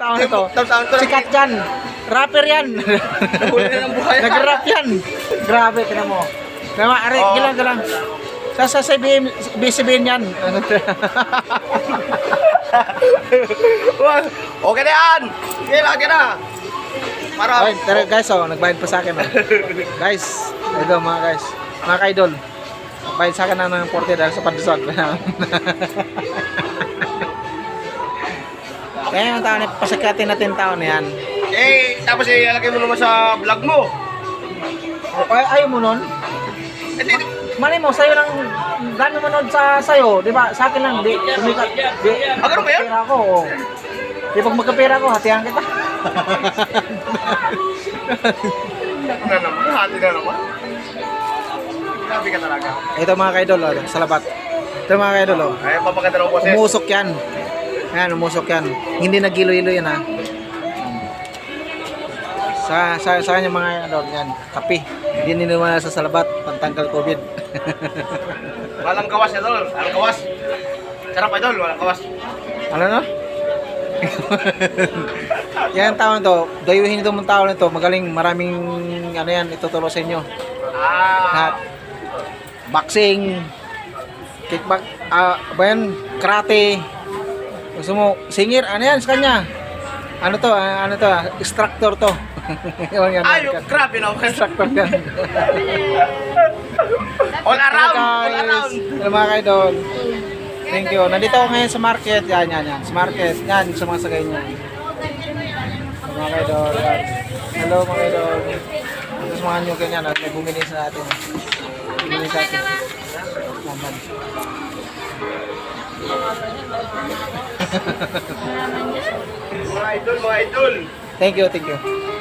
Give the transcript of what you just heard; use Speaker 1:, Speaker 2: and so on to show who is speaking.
Speaker 1: Tao na to.
Speaker 2: Taon-taon to lang.
Speaker 1: Sikat yan. Rapper yan. Nag-rap yan. Grabe, tinan mo. Tama, ari,
Speaker 2: Oo.
Speaker 1: gilang, gilang. Sasasabihin, bisibihin yan.
Speaker 2: Okay na yan. Lagi na. Para.
Speaker 1: Ay, tara guys, oh, nagbayad pa sa akin. Oh. guys, ito mga guys. Mga ka-idol. Nagbayad sa akin na ng 40 dahil sa pandesal. Kaya yung tao na pasikatin natin tao na yan.
Speaker 2: Eh, tapos ilalagay mo naman sa vlog mo.
Speaker 1: Ay, ayaw mo nun?
Speaker 2: Eh, di,
Speaker 1: Malay mo, sa'yo lang, dami manood sa sa'yo, di ba? Sa akin lang, di, sumikat. Di,
Speaker 2: Ah, ganun ba yan?
Speaker 1: Pera ko, oh. Di pag magkapera ko, hatihan kita.
Speaker 2: ano na naman, hati na naman. Grabe ka talaga.
Speaker 1: Ito mga ka-idol, oh, sa labat. Ito mga ka-idol, oh.
Speaker 2: Ay, papaganda ng boses.
Speaker 1: Umusok yan. Yan, umusok yan. Hindi nagilo-ilo yan ha. Sa, sa, sa kanya mga ano, yan, kape. Hindi niniwala sa salabat, pantanggal COVID.
Speaker 2: Walang kawas ito, walang kawas. Sarap idol, walang kawas.
Speaker 1: ano no? yan tao na to, dayuhin itong tao na to, magaling, maraming ano yan, ituturo sa inyo.
Speaker 2: Ah,
Speaker 1: Lahat. Boxing, kickback, ah, ba yan, karate, gusto mo, singir, ano yan sa kanya? Ano to, ano to, instructor to. Yung yan,
Speaker 2: ay,
Speaker 1: yan.
Speaker 2: grabe na.
Speaker 1: instructor yan.
Speaker 2: All around, all around.
Speaker 1: hello mga kaidol. Thank you. Nandito ako ngayon sa market. Yan, yan, yan. Sa market. Yan, sa mga sagay niya. Mga kaidol. Hello mga kaidol. Tapos mga nyo ganyan. At may bumili sa atin. Bumili sa atin. Laman.
Speaker 2: Mga idol, mga idol.
Speaker 1: Thank you, thank you.